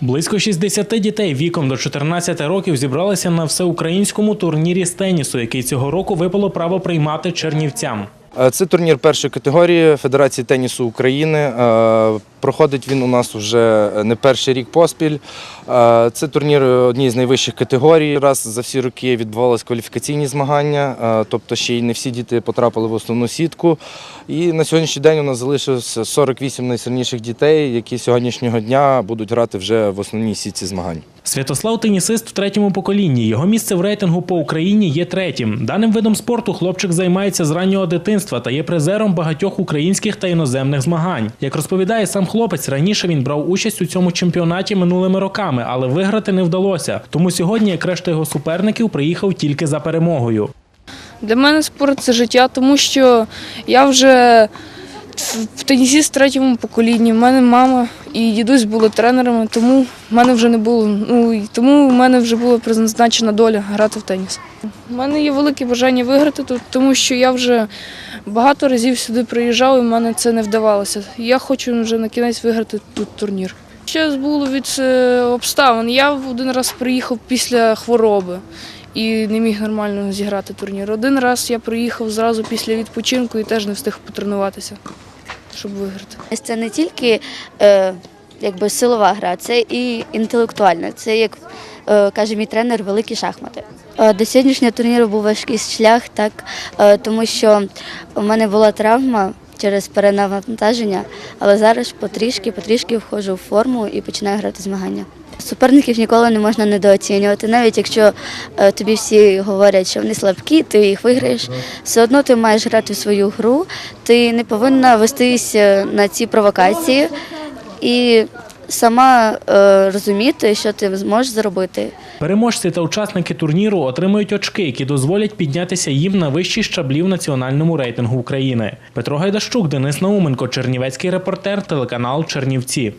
Близько 60 дітей віком до 14 років зібралися на всеукраїнському турнірі з тенісу, який цього року випало право приймати чернівцям. Е, Це турнір першої категорії Федерації тенісу України. Е, Проходить він у нас вже не перший рік поспіль. Е, Це турнір однієї з найвищих категорій. Раз за всі роки відбувалися кваліфікаційні змагання, е, тобто ще й не всі діти потрапили в основну сітку. І на сьогоднішній день у нас залишилося 48 найсильніших дітей, які сьогоднішнього дня будуть грати вже в основній сітці змагань. Святослав тенісист в третьому поколінні. Його місце в рейтингу по Україні є третім. Даним видом спорту хлопчик займається з раннього дитинства та є призером багатьох українських та іноземних змагань. Як розповідає сам хлопець, раніше він брав участь у цьому чемпіонаті минулими роками, але виграти не вдалося. Тому сьогодні, як решта його суперників, приїхав тільки за перемогою. Для мене спорт це життя, тому що я вже в тенісіст третьому поколінні. У мене мама і дідусь були тренерами, тому в мене вже не було. Ну тому в мене вже була призначена доля грати в теніс. У мене є велике бажання виграти тут, тому що я вже багато разів сюди приїжджав, і в мене це не вдавалося. Я хочу вже на кінець виграти тут турнір. Ще було від е, обставин. Я один раз приїхав після хвороби і не міг нормально зіграти турнір. Один раз я приїхав зразу після відпочинку і теж не встиг потренуватися, щоб виграти. Це не тільки е, якби силова гра, це і інтелектуальна. Це, як е, каже мій тренер, великі шахмати. Е, до сьогоднішнього турніру був важкий шлях, так, е, тому що у мене була травма через перенавантаження, але зараз потрішки, потрішки входжу в форму і починаю грати змагання. Суперників ніколи не можна недооцінювати. Навіть якщо е, тобі всі говорять, що вони слабкі, ти їх виграєш, все одно ти маєш грати в свою гру, ти не повинна вестися на ці провокації і сама е, розуміти, що ти зможеш зробити. Переможці та учасники турніру отримують очки, які дозволять піднятися їм на вищі щаблі в національному рейтингу України. Петро Гайдащук, Денис Науменко, Чернівецький репортер, телеканал Чернівці.